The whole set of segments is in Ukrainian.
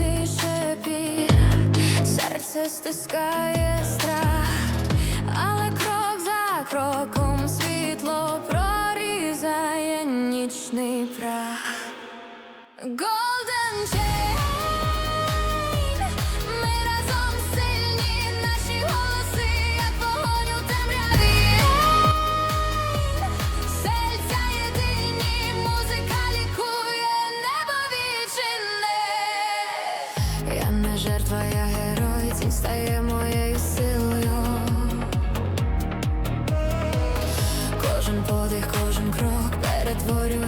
Тише шепіт серце стискає страх, але крок за кроком світло прорізає нічний прах. Я не жертва, я герой, цінь стає моєю силою. Кожен подих, кожен крок перетворює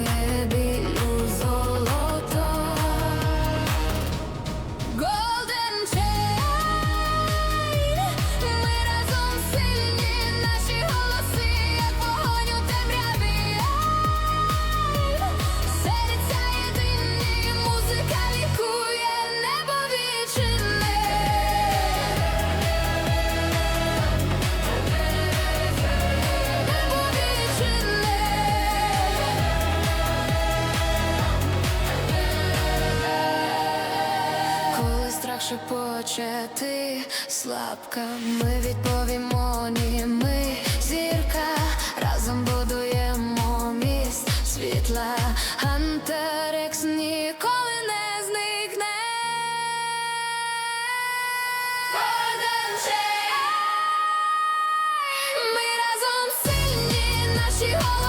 шепоче, слабка, ми відповімо ні, ми зірка, разом будуємо міст. Світла, Антарекс ніколи не зникне. Ми разом сильні, наші голоси